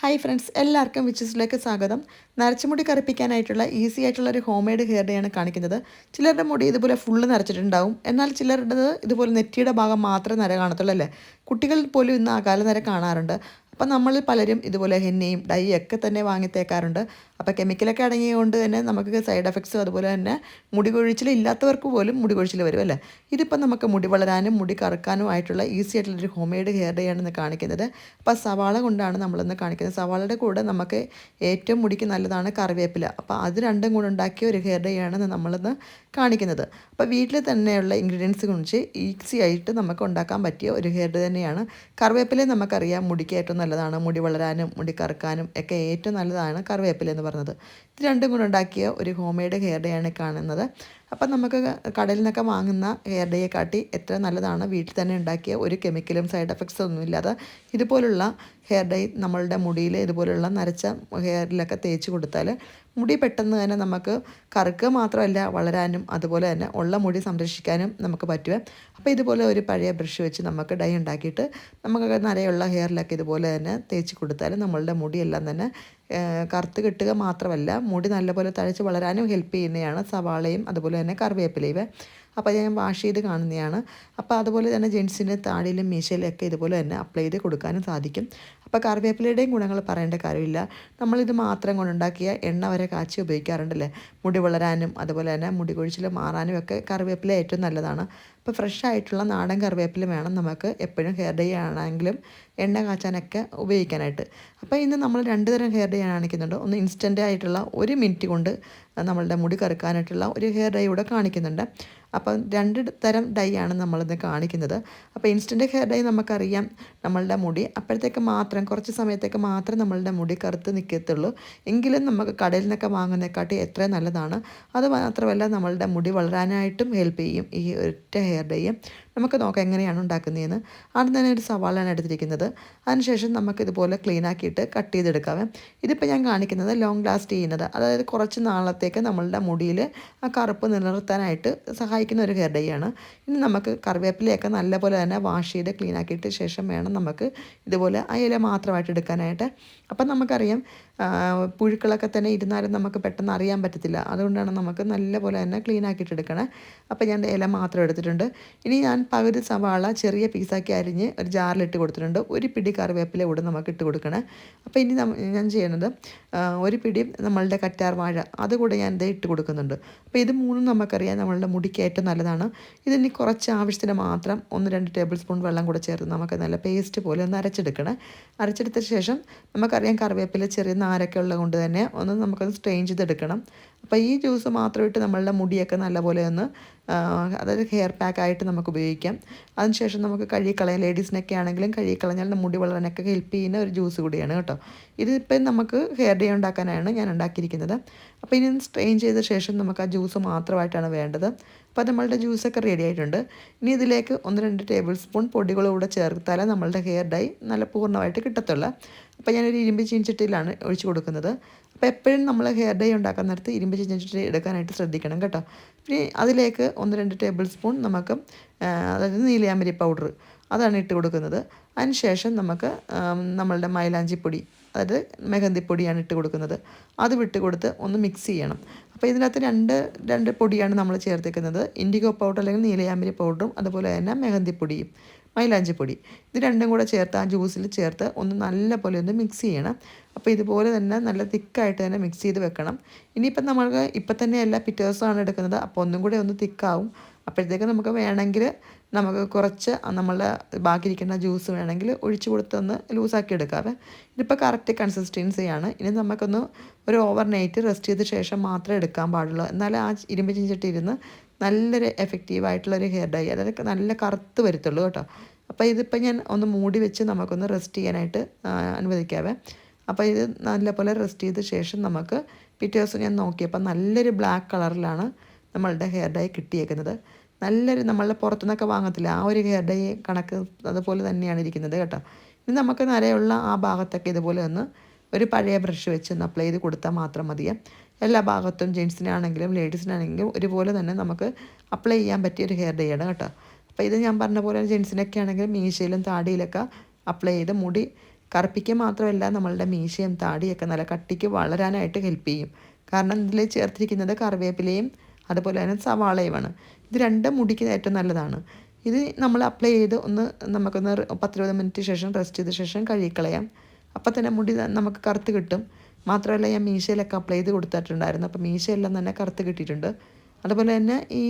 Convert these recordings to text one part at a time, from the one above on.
Hi friends എല്ലാവർക്കും വിച്ചസിലേക്ക് സ്വാഗതം. നരച്ചുമുടി കറുപ്പിക്കാനായിട്ടുള്ള easy ആയിട്ടുള്ള ഒരു ഹോം മെയ്ഡ് ഹെയർ ഡേ ആണ് കാണിക്കുന്നത്. ചിലരുടെ മുടി ഇതുപോലെ ഫുള്ള് നരച്ചിട്ടുണ്ടാവും. എന്നാൽ ചിലരുടേത് ഇതുപോലെ നെറ്റിയുടെ ഭാഗം മാത്രമേ നര കാണത്തുള്ളൂ അല്ലേ? കുട്ടികൾ പോലും ഇന്ന് അകാല നര കാണാറുണ്ട്. അപ്പം നമ്മളിൽ പലരും ഇതുപോലെ ഹെന്നയും ഡൈ ഒക്കെ തന്നെ വാങ്ങി തേക്കാറുണ്ട് അപ്പോൾ കെമിക്കലൊക്കെ അടങ്ങിയതുകൊണ്ട് തന്നെ നമുക്ക് സൈഡ് എഫക്ട്സും അതുപോലെ തന്നെ മുടി കൊഴിച്ചിൽ ഇല്ലാത്തവർക്ക് പോലും മുടി കൊഴിച്ചിൽ വരും അല്ലേ? ഇതിപ്പോൾ നമുക്ക് മുടി വളരാനും മുടി കറുക്കാനും ആയിട്ടുള്ള ഈസി ആയിട്ടുള്ളൊരു ഹോം മെയ്ഡ് ഹെയർ ഡേ ആണ് ഇന്ന് കാണിക്കുന്നത്. അപ്പോൾ സവാള കൊണ്ടാണ് നമ്മളിന്ന് കാണിക്കുന്നത്. സവാളയുടെ കൂടെ നമുക്ക് ഏറ്റവും മുടിക്ക് നല്ലതാണ് കറിവേപ്പില. അപ്പോൾ അത് രണ്ടും കൂടെ ഉണ്ടാക്കിയ ഒരു ഹെയർ ഡേ ആണ് നമ്മളിന്ന് കാണിക്കുന്നത്. അപ്പോൾ വീട്ടിൽ തന്നെയുള്ള ഇൻഗ്രീഡിയൻസ് കുറിച്ച് ഈസി ആയിട്ട് നമുക്ക് ഉണ്ടാക്കാൻ പറ്റിയ ഒരു ഹെയർ ഡേ തന്നെയാണ്. കറിവേപ്പില നമുക്കറിയാം മുടിക്ക് ഏറ്റവും നല്ലതാണ്. മുടി വളരാനും മുടി കറുക്കാനും ഒക്കെ ഏറ്റവും നല്ലതാണ് കറിവേപ്പില എന്ന് പറയുന്നത് ഇത് രണ്ടും കൂടെ ഉണ്ടാക്കിയ ഒരു ഹോം മെയ്ഡ് ഹെയർ ഡേ ആണ് കാണുന്നത്. അപ്പം നമുക്ക് കടയിൽ നിന്നൊക്കെ വാങ്ങുന്ന ഹെയർ ഡേയെ കാട്ടി എത്ര നല്ലതാണ്. വീട്ടിൽ തന്നെ ഉണ്ടാക്കിയ ഒരു കെമിക്കലും സൈഡ് എഫക്ട്സ് ഒന്നും ഇല്ലാതെ ഇതുപോലുള്ള ഹെയർ ഡൈ നമ്മളുടെ മുടിയിൽ ഇതുപോലുള്ള നരച്ച ഹെയറിലൊക്കെ തേച്ച് കൊടുത്താൽ മുടി പെട്ടെന്ന് തന്നെ നമുക്ക് കറുക്ക് മാത്രമല്ല വളരാനും അതുപോലെ തന്നെ ഉള്ള മുടി സംരക്ഷിക്കാനും നമുക്ക് പറ്റുക. അപ്പോൾ ഇതുപോലെ ഒരു പഴയ ബ്രഷ് വെച്ച് നമുക്ക് ഡൈ ഉണ്ടാക്കിയിട്ട് നമുക്ക് നരയുള്ള ഹെയറിലൊക്കെ ഇതുപോലെ തന്നെ തേച്ച് കൊടുത്താൽ നമ്മളുടെ മുടിയെല്ലാം തന്നെ കറുത്ത് കിട്ടുക മാത്രമല്ല മുടി നല്ലപോലെ തഴച്ച് വളരാനും ഹെൽപ്പ് ചെയ്യുന്നതാണ് സവാളയും അതുപോലെ തന്നെ കറിവേപ്പിലയും. അപ്പോൾ ഞാൻ വാഷ് ചെയ്ത് കാണുന്നതാണ്. അപ്പോൾ അതുപോലെ തന്നെ ജെൻസിന്റെ താടിയിലും മീശയിലും ഒക്കെ ഇതുപോലെ തന്നെ അപ്ലൈ ചെയ്ത് കൊടുക്കാനും സാധിക്കും. അപ്പോൾ കറിവേപ്പിലയുടെയും ഗുണങ്ങൾ പറയേണ്ട കാര്യമില്ല. നമ്മളിത് മാത്രം കൊണ്ടുണ്ടാക്കിയ എണ്ണ വരെ കാച്ചി ഉപയോഗിക്കാറുണ്ടല്ലേ? മുടി വളരാനും അതുപോലെ തന്നെ മുടി കൊഴിച്ചിൽ മാറാനും ഒക്കെ കറിവേപ്പില ഏറ്റവും നല്ലതാണ്. അപ്പോൾ ഫ്രഷ് ആയിട്ടുള്ള നാടൻ കറിവേപ്പില വേണം നമുക്ക് എപ്പോഴും ഹെയർ ഡേ ആണെങ്കിലും എണ്ണ കാച്ചാനൊക്കെ ഉപയോഗിക്കാനായിട്ട്. അപ്പോൾ ഇന്ന് നമ്മൾ രണ്ട് തരം ഹെയർ ഡേ കാണിക്കുന്നുണ്ട് ഒന്ന് ഇൻസ്റ്റന്റ് ആയിട്ടുള്ള ഒരു മിനിറ്റ് കൊണ്ട് നമ്മളുടെ മുടി കറുക്കാനായിട്ടുള്ള ഒരു ഹെയർ ഡൈ ഇവിടെ കാണിക്കുന്നുണ്ട്. അപ്പം രണ്ട് തരം ഡൈ ആണ് നമ്മളിന്ന് കാണിക്കുന്നത്. അപ്പോൾ ഇൻസ്റ്റന്റ് ഹെയർ ഡൈ നമുക്കറിയാം നമ്മളുടെ മുടി. അപ്പോഴത്തേക്ക് മാത്രം കുറച്ച് സമയത്തേക്ക് മാത്രം നമ്മളുടെ മുടി കറുത്ത് നിൽക്കത്തുള്ളൂ. എങ്കിലും നമുക്ക് കടയിൽ നിന്നൊക്കെ വാങ്ങുന്നതിനെക്കാട്ടി എത്ര നല്ലതാണ്. അത് മാത്രമല്ല നമ്മളുടെ മുടി വളരാനായിട്ടും ഹെൽപ്പ് ചെയ്യും ഈ ഒറ്റ ഹെയർ ഡൈയും നമുക്ക് നോക്കാം എങ്ങനെയാണ് ഉണ്ടാക്കുന്നതെന്ന്. ആദ്യം തന്നെ ഒരു സവാളാണ് എടുത്തിരിക്കുന്നത്. അതിനുശേഷം നമുക്ക് ഇതുപോലെ ക്ലീൻ ആക്കിയിട്ട് കട്ട് ചെയ്തെടുക്കാം. ഇതിപ്പോൾ ഞാൻ കാണിക്കുന്നത് ലോങ് ലാസ്റ്റ് ചെയ്യുന്നത്. അതായത് കുറച്ച് നാളത്തേക്ക് നമ്മളുടെ മുടിയിൽ ആ കറുപ്പ് നിലനിർത്താനായിട്ട് സഹായിക്കുന്ന ഒരു ഹെയർ ഡൈ ആണ്. ഇനി നമുക്ക് കറിവേപ്പിലയൊക്കെ നല്ലപോലെ തന്നെ വാഷ് ചെയ്ത് ക്ലീൻ ആക്കിയിട്ട് ശേഷം വേണം നമുക്ക് ഇതുപോലെ ആ ഇല മാത്രമായിട്ട് എടുക്കാനായിട്ട്. അപ്പം നമുക്കറിയാം പുഴുക്കളൊക്കെ തന്നെ ഇരുന്നാലും നമുക്ക് പെട്ടെന്ന് അറിയാൻ പറ്റത്തില്ല. അതുകൊണ്ടാണ് നമുക്ക് നല്ലപോലെ തന്നെ ക്ലീൻ ആക്കിയിട്ട് എടുക്കണേ. അപ്പം ഞാൻ ഇല മാത്രം എടുത്തിട്ടുണ്ട്. ഇനി ഞാൻ പകുതി സവാള ചെറിയ പീസാക്കി അരിഞ്ഞ് ഒരു ജാറിലിട്ട് കൊടുത്തിട്ടുണ്ട്. ഒരു പിടി കറിവേപ്പില കൂടെ നമുക്ക് ഇട്ട് കൊടുക്കണേ. അപ്പോൾ ഇനി ഞാൻ ചെയ്യുന്നത് ഒരു പിടി നമ്മളുടെ കറ്റാർ വാഴ അതുകൂടെ ഞാൻ ഇത് ഇട്ട് കൊടുക്കുന്നുണ്ട്. അപ്പോൾ ഇത് മൂന്നും നമുക്കറിയാം നമ്മളുടെ മുടിക്ക് ഏറ്റവും നല്ലതാണ്. ഇതിനി കുറച്ച് ആവശ്യത്തിന് മാത്രം ഒന്ന് രണ്ട് ടേബിൾ സ്പൂൺ വെള്ളം കൂടെ ചേർത്ത് നമുക്ക് നല്ല പേസ്റ്റ് പോലെ ഒന്ന് അരച്ചെടുക്കണം. അരച്ചെടുത്ത ശേഷം നമുക്കറിയാം കറിവേപ്പില ചെറിയ നാരൊക്കെ ഉള്ളത് കൊണ്ട് തന്നെ ഒന്ന് നമുക്കൊന്ന് സ്ട്രെയിൻ ചെയ്തെടുക്കണം. അപ്പോൾ ഈ ജ്യൂസ് മാത്രം ഇട്ട് നമ്മളുടെ മുടിയൊക്കെ നല്ലപോലെ ഒന്ന് അതായത് ഹെയർ പാക്ക് ആയിട്ട് നമുക്ക് ഉപയോഗിക്കാം. അതിനുശേഷം നമുക്ക് കഴുകിക്കളയാം. ലേഡീസിനൊക്കെ ആണെങ്കിലും കഴുകിക്കളഞ്ഞാൽ മുടി വളരാനൊക്കെ ഹെൽപ്പ് ചെയ്യുന്ന ഒരു ജ്യൂസ് കൂടിയാണ് കേട്ടോ. ഇതിപ്പം നമുക്ക് ഹെയർ ഡേ ഉണ്ടാക്കാനാണ് ഞാൻ ഉണ്ടാക്കിയിരിക്കുന്നത്. അപ്പോൾ ഇനി സ്ട്രെയിൻ ചെയ്ത ശേഷം നമുക്ക് ആ ജ്യൂസ് മാത്രമായിട്ടാണ് വേണ്ടത്. അപ്പോൾ നമ്മളുടെ ജ്യൂസൊക്കെ റെഡി ആയിട്ടുണ്ട്. ഇനി ഇതിലേക്ക് ഒന്ന് രണ്ട് ടേബിൾ സ്പൂൺ പൊടികളൂടെ ചേർത്താലേ നമ്മളുടെ ഹെയർ ഡൈ നല്ല പൂർണമായിട്ട് കിട്ടത്തുള്ളൂ. അപ്പോൾ ഞാനൊരു ഇരുമ്പ് ചീഞ്ചട്ടിയിലാണ് ഒഴിച്ചു കൊടുക്കുന്നത്. അപ്പോൾ എപ്പോഴും നമ്മൾ ഹെയർ ഡൈ ഉണ്ടാക്കാൻ നേരത്ത് ഇരുമ്പ് ചെഞ്ചിട്ട് എടുക്കാനായിട്ട് ശ്രദ്ധിക്കണം കേട്ടോ. പിന്നെ അതിലേക്ക് ഒന്ന് രണ്ട് ടേബിൾ സ്പൂൺ നമുക്ക് അതായത് നീലയാമ്പരി പൗഡർ അതാണ് ഇട്ട് കൊടുക്കുന്നത്. അതിനുശേഷം നമുക്ക് നമ്മളുടെ മൈലാഞ്ചിപ്പൊടി അതായത് മെഹന്തിപ്പൊടിയാണ് ഇട്ട് കൊടുക്കുന്നത്. അത് വിട്ട് കൊടുത്ത് ഒന്ന് മിക്സ് ചെയ്യണം. അപ്പോൾ ഇതിനകത്ത് രണ്ട് രണ്ട് പൊടിയാണ് നമ്മൾ ചേർത്തേക്കുന്നത് ഇൻഡിഗോ പൗഡർ അല്ലെങ്കിൽ നീലയാമ്പരി പൗഡറും അതുപോലെ തന്നെ മെഹന്തിപ്പൊടിയും മൈലാഞ്ചിപ്പൊടി ഇത് രണ്ടും കൂടെ ചേർത്ത് ആ ജ്യൂസിൽ ചേർത്ത് ഒന്ന് നല്ല പോലെ ഒന്ന് മിക്സ് ചെയ്യണം. അപ്പോൾ ഇതുപോലെ തന്നെ നല്ല തിക്കായിട്ട് തന്നെ മിക്സ് ചെയ്ത് വെക്കണം. ഇനിയിപ്പം നമ്മൾക്ക് ഇപ്പം തന്നെ എല്ലാ പിറ്റേഴ്സാണ് എടുക്കുന്നത്. അപ്പോൾ ഒന്നും കൂടെ ഒന്ന് തിക്കാവും. അപ്പോഴത്തേക്ക് നമുക്ക് വേണമെങ്കിൽ നമുക്ക് കുറച്ച് നമ്മളുടെ ബാക്കിയിരിക്കുന്ന ജ്യൂസ് വേണമെങ്കിൽ ഒഴിച്ചു കൊടുത്തൊന്ന് ലൂസാക്കി എടുക്കാവേ ഇതിപ്പോൾ കറക്റ്റ് കൺസിസ്റ്റൻസിയാണ് ഇനി നമുക്കൊന്ന് ഒരു ഓവർ നൈറ്റ് റെസ്റ്റ് ചെയ്ത ശേഷം മാത്രമേ എടുക്കാൻ പാടുള്ളൂ. എന്നാൽ ആ ഇരുമ്പ് ചിഞ്ചിട്ട് ഇരുന്ന് നല്ലൊരു എഫക്റ്റീവായിട്ടുള്ളൊരു ഹെയർ ഡൈ അതായത് നല്ല കറുത്ത് വരുത്തുള്ളൂ കേട്ടോ. അപ്പോൾ ഇതിപ്പോൾ ഞാൻ ഒന്ന് മൂടി വെച്ച് നമുക്കൊന്ന് റെസ്റ്റ് ചെയ്യാനായിട്ട് അനുവദിക്കാവേ. അപ്പോൾ ഇത് നല്ലപോലെ റെസ്റ്റ് ചെയ്ത ശേഷം നമുക്ക് പിറ്റേ ദിവസം ഞാൻ നോക്കിയപ്പോൾ നല്ലൊരു ബ്ലാക്ക് കളറിലാണ് നമ്മളുടെ ഹെയർ ഡൈ കിട്ടിയേക്കുന്നത്. നല്ലൊരു നമ്മളുടെ പുറത്തുനിന്നൊക്കെ വാങ്ങത്തില്ല ആ ഒരു ഹെയർ ഡൈ കണക്ക് അതുപോലെ തന്നെയാണ് ഇരിക്കുന്നത് കേട്ടോ. ഇനി നമുക്ക് നരയുള്ള ആ ഭാഗത്തൊക്കെ ഇതുപോലെ ഒന്ന് ഒരു പഴയ ബ്രഷ് വെച്ച് ഒന്ന് അപ്ലൈ ചെയ്ത് കൊടുത്താൽ മാത്രം മതിയെ. എല്ലാ ഭാഗത്തും ജെൻസിനാണെങ്കിലും ലേഡീസിനാണെങ്കിലും ഒരുപോലെ തന്നെ നമുക്ക് അപ്ലൈ ചെയ്യാൻ പറ്റിയ ഒരു ഹെയർ ഡേ ആണ് കേട്ടോ. അപ്പോൾ ഇത് ഞാൻ പറഞ്ഞ പോലെ ജെൻസിനൊക്കെ ആണെങ്കിലും മീശയിലും താടിയിലൊക്കെ അപ്ലൈ ചെയ്ത് മുടി കറുപ്പിക്കുക മാത്രമല്ല നമ്മളുടെ മീശയും താടിയൊക്കെ നല്ല കട്ടിക്ക് വളരാനായിട്ട് ഹെൽപ്പ് ചെയ്യും. കാരണം ഇതിൽ ചേർത്തിരിക്കുന്നത് കറിവേപ്പിലയും അതുപോലെ തന്നെ സവാളയുമാണ് ഇത് രണ്ടും മുടിക്ക് ഏറ്റവും നല്ലതാണ്. ഇത് നമ്മൾ അപ്ലൈ ചെയ്ത് ഒന്ന് നമുക്കൊന്ന് പത്തിരുപത് മിനിറ്റ് ശേഷം റെസ്റ്റ് ചെയ്ത ശേഷം കഴുകിക്കളയാം. അപ്പം തന്നെ മുടി നമുക്ക് കറുത്ത് കിട്ടും. മാത്രമല്ല ഞാൻ മീശയിലൊക്കെ അപ്ലൈ ചെയ്ത് കൊടുത്തിട്ടുണ്ടായിരുന്നു. അപ്പോൾ മീശയെല്ലാം തന്നെ കറുത്ത് കിട്ടിയിട്ടുണ്ട്. അതുപോലെ തന്നെ ഈ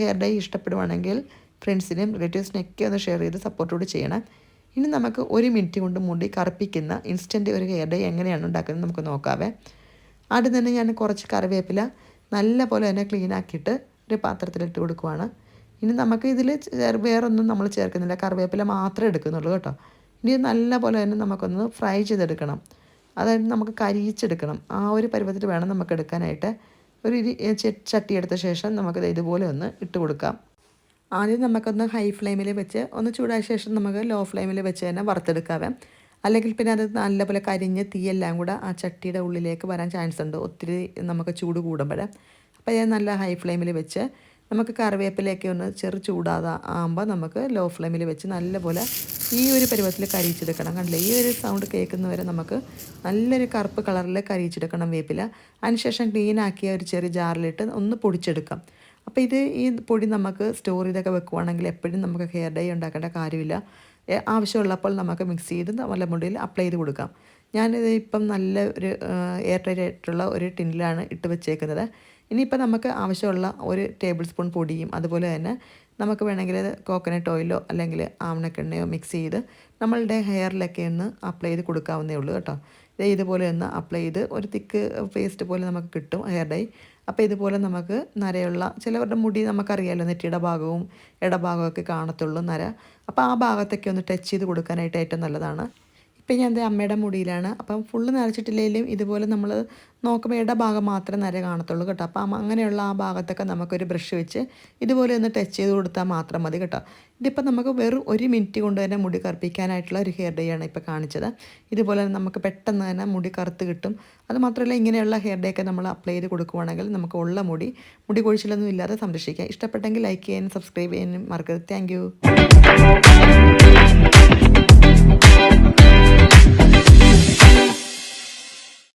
ഹെയർ ഡൈ ഇഷ്ടപ്പെടുവാണെങ്കിൽ ഫ്രണ്ട്സിനും റിലേറ്റീവ്സിനെയൊക്കെ ഒന്ന് ഷെയർ ചെയ്ത് സപ്പോർട്ടോട് ചെയ്യണം. ഇനി നമുക്ക് ഒരു മിനിറ്റ് കൊണ്ട് മുടി കറുപ്പിക്കുന്ന ഇൻസ്റ്റന്റ് ഒരു ഹെയർ ഡൈ എങ്ങനെയാണ് ഉണ്ടാക്കുന്നത് നമുക്ക് നോക്കാവേ. ആദ്യം തന്നെ ഞാൻ കുറച്ച് കറിവേപ്പില നല്ല പോലെ തന്നെ ക്ലീൻ ആക്കിയിട്ട് ഒരു പാത്രത്തിലിട്ട് കൊടുക്കുവാണ്. ഇനി നമുക്ക് ഇതിൽ വേറൊന്നും നമ്മൾ ചേർക്കുന്നില്ല. കറിവേപ്പില മാത്രമേ എടുക്കുന്നുള്ളൂ കേട്ടോ. ഇനി നല്ല പോലെ തന്നെ നമുക്കൊന്ന് ഫ്രൈ ചെയ്തെടുക്കണം. അതായത് നമുക്ക് കരിയിച്ചെടുക്കണം. ആ ഒരു പരുവത്തിൽ വേണം നമുക്ക് എടുക്കാനായിട്ട്. ഒരു ചട്ടി എടുത്ത ശേഷം നമുക്കത് ഇതുപോലെ ഒന്ന് ഇട്ട് കൊടുക്കാം. ആദ്യം നമുക്കൊന്ന് ഹൈ ഫ്ലെയിമിൽ വെച്ച് ഒന്ന് ചൂടായ ശേഷം നമുക്ക് ലോ ഫ്ലെയിമിൽ വെച്ച് തന്നെ വറുത്തെടുക്കാവേ. അല്ലെങ്കിൽ പിന്നെ അത് നല്ലപോലെ കരിഞ്ഞ് തീയെല്ലാം കൂടെ ആ ചട്ടിയുടെ ഉള്ളിലേക്ക് വരാൻ ചാൻസ് ഉണ്ട്. ഒത്തിരി നമുക്ക് ചൂട് കൂടുമ്പോൾ അപ്പോൾ ഞാൻ നല്ല ഹൈ ഫ്ലെയിമിൽ വെച്ച് നമുക്ക് കറിവേപ്പിലേക്ക് ഒന്ന് ചെറു ചൂടാതെ ആകുമ്പോൾ നമുക്ക് ലോ ഫ്ലെയിമിൽ വെച്ച് നല്ലപോലെ ഈ ഒരു പരുവത്തിൽ കരിയിച്ചെടുക്കണം. കണ്ടില്ലേ? ഈ ഒരു സൗണ്ട് കേൾക്കുന്നവരെ നമുക്ക് നല്ലൊരു കറുപ്പ് കളറിൽ കരിയിച്ചെടുക്കണം വേപ്പില. അതിനുശേഷം ക്ലീൻ ആക്കിയ ഒരു ചെറിയ ജാറിലിട്ട് ഒന്ന് പൊടിച്ചെടുക്കാം. അപ്പോൾ ഇത് ഈ പൊടി നമുക്ക് സ്റ്റോർ ചെയ്തൊക്കെ വെക്കുവാണെങ്കിൽ എപ്പോഴും നമുക്ക് ഹെയർ ഡൈ ഉണ്ടാക്കേണ്ട കാര്യമില്ല. ആവശ്യമുള്ളപ്പോൾ നമുക്ക് മിക്സ് ചെയ്ത് നല്ല മുടിയിൽ അപ്ലൈ ചെയ്ത് കൊടുക്കാം. ഞാനിത് ഇപ്പം നല്ല ഒരു എയർ ടൈറ്റ് ആയിട്ടുള്ള ഒരു ടിന്നിലാണ് ഇട്ട് വെച്ചേക്കുന്നത്. ഇനിയിപ്പോൾ നമുക്ക് ആവശ്യമുള്ള ഒരു ടേബിൾ സ്പൂൺ പൊടിയും അതുപോലെ തന്നെ നമുക്ക് വേണമെങ്കിൽ കോക്കനട്ട് ഓയിലോ അല്ലെങ്കിൽ ആവണക്കെണ്ണയോ മിക്സ് ചെയ്ത് നമ്മളുടെ ഹെയറിലൊക്കെ ഒന്ന് അപ്ലൈ ചെയ്ത് കൊടുക്കാവുന്നേ ഉള്ളൂ കേട്ടോ. ഇത് ഇതുപോലെ ഒന്ന് അപ്ലൈ ചെയ്ത് ഒരു തിക്ക് പേസ്റ്റ് പോലെ നമുക്ക് കിട്ടും ഹെയർ ഡൈ. അപ്പോൾ ഇതുപോലെ നമുക്ക് നരയുള്ള ചിലവരുടെ മുടി നമുക്കറിയാമല്ലോ നെറ്റിയുടെ ഭാഗവും ഇടഭാഗമൊക്കെ കാണത്തുള്ളൂ നര. അപ്പോൾ ആ ഭാഗത്തൊക്കെ ഒന്ന് ടച്ച് ചെയ്ത് കൊടുക്കാനായിട്ട് ഏറ്റവും നല്ലതാണ്. ഇപ്പം ഞാൻ അമ്മയുടെ മുടിയിലാണ്. അപ്പം ഫുള്ള് നരച്ചിട്ടില്ലെങ്കിലും ഇതുപോലെ നമ്മൾ നോക്കുമ്പോൾ ഇട ഭാഗം മാത്രമേ നര കാണത്തുള്ളൂ കേട്ടോ. അപ്പം അങ്ങനെയുള്ള ആ ഭാഗത്തൊക്കെ നമുക്കൊരു ബ്രഷ് വെച്ച് ഇതുപോലെ ഒന്ന് ടച്ച് ചെയ്ത് കൊടുത്താൽ മാത്രം മതി കേട്ടോ. ഇതിപ്പോൾ നമുക്ക് വെറും ഒരു മിനിറ്റ് കൊണ്ട് തന്നെ മുടി കറുപ്പിക്കാനായിട്ടുള്ള ഒരു ഹെയർ ഡേ ആണ് ഇപ്പോൾ കാണിച്ചത്. ഇതുപോലെ നമുക്ക് പെട്ടെന്ന് തന്നെ മുടി കറുത്ത് കിട്ടും. അത് മാത്രമല്ല ഇങ്ങനെയുള്ള ഹെയർ ഡേ ഒക്കെ നമ്മൾ അപ്ലൈ ചെയ്ത് കൊടുക്കുവാണെങ്കിൽ നമുക്ക് ഉള്ള മുടി മുടി കൊഴിച്ചിലൊന്നും ഇല്ലാതെ സംരക്ഷിക്കാം. ഇഷ്ടപ്പെട്ടെങ്കിൽ ലൈക്ക് ചെയ്യാനും സബ്സ്ക്രൈബ് ചെയ്യാനും മറക്കരുത്. താങ്ക്